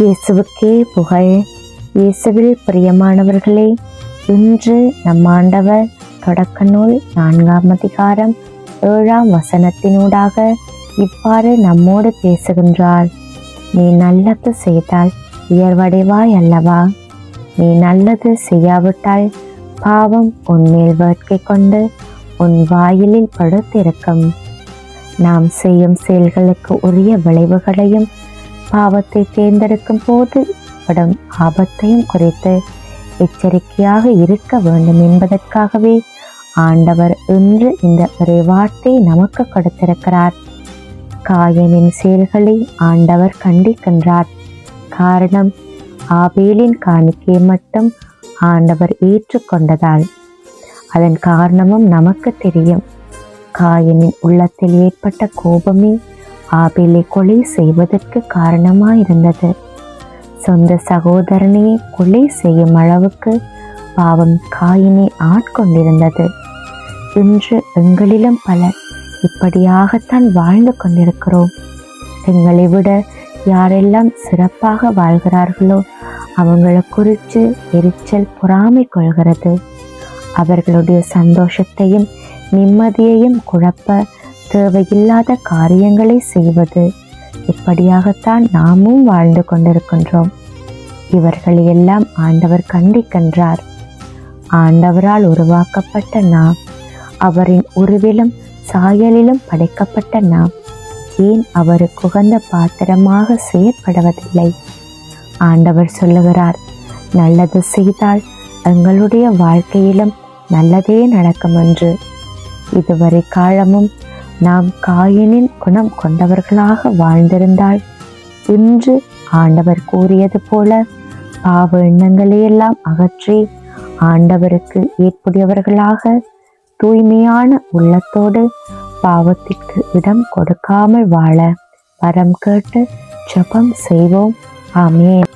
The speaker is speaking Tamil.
இயேசுவுக்கே புகழ். இயேசுவில் பிரியமானவர்களே இன்று நம் ஆண்டவர் தொடக்க நூல் நான்காம் அதிகாரம் ஏழாம் வசனத்தினூடாக இவ்வாறு நம்மோடு பேசுகின்றார். நீ நல்லது செய்தால் உயர்வடைவாய் அல்லவா? நீ நல்லது செய்யாவிட்டால் பாவம் உன்மேல் வேட்கை கொண்டு உன் வாயிலில் படுத்திருக்கும். நாம் செய்யும் செயல்களுக்கு உரிய விளைவுகளையும் பாவத்தை தேர்ந்தெடுக்கும் போது படும் ஆபத்தையும் குறித்து எச்சரிக்கையாக இருக்க வேண்டும் என்பதற்காகவே ஆண்டவர் இன்று இந்த இறைவார்த்தை நமக்கு கொடுத்திருக்கிறார். காயனின் செயல்களை ஆண்டவர் கண்டிக்கின்றார். காரணம் ஆபேலின் காணிக்கையை மட்டும் ஆண்டவர் ஏற்றுக்கொண்டதால். அதன் காரணமும் நமக்கு தெரியும். காயனின் உள்ளத்தில் ஏற்பட்ட கோபமே ஆபேலை கொலை செய்வதற்கு காரணமாயிருந்தது. சொந்த சகோதரனையே கொலை செய்யும் அளவுக்கு பாவம் காயினை ஆட்கொண்டிருந்தது. இன்று எங்களிலும் பலர் இப்படியாகத்தான் வாழ்ந்து கொண்டிருக்கிறோம். எங்களை விட யாரெல்லாம் சிறப்பாக வாழ்கிறார்களோ அவங்களை குறித்து எரிச்சல் பொறாமை கொள்கிறது. அவர்களுடைய சந்தோஷத்தையும் நிம்மதியையும் குழப்ப தேவையில்லாத காரியங்களை செய்வது. இப்படியாகத்தான் நாமும் வாழ்ந்து கொண்டிருக்கின்றோம். இவர்களை எல்லாம் ஆண்டவர் கண்டிக்கின்றார். ஆண்டவரால் உருவாக்கப்பட்ட நாம் அவரின் உருவிலும் சாயலிலும் படைக்கப்பட்ட நாம் ஏன் அவருக்கு உகந்த பாத்திரமாக செயற்படுவதில்லை? ஆண்டவர் சொல்லுகிறார் நல்லது செய்தால் எங்களுடைய வாழ்க்கையிலும் நல்லதே நடக்கும் என்று. இதுவரை காலமும் நாம் காயினின் குணம் கொண்டவர்களாக வாழ்ந்திருந்தால் இன்று ஆண்டவர் கூறியது போல பாவ எண்ணங்களையெல்லாம் அகற்றி ஆண்டவருக்கு ஏற்புடையவர்களாக தூய்மையான உள்ளத்தோடு பாவத்திற்கு இடம் கொடுக்காமல் வாழ வரம் கேட்டு ஜபம் செய்வோம். ஆமேன்.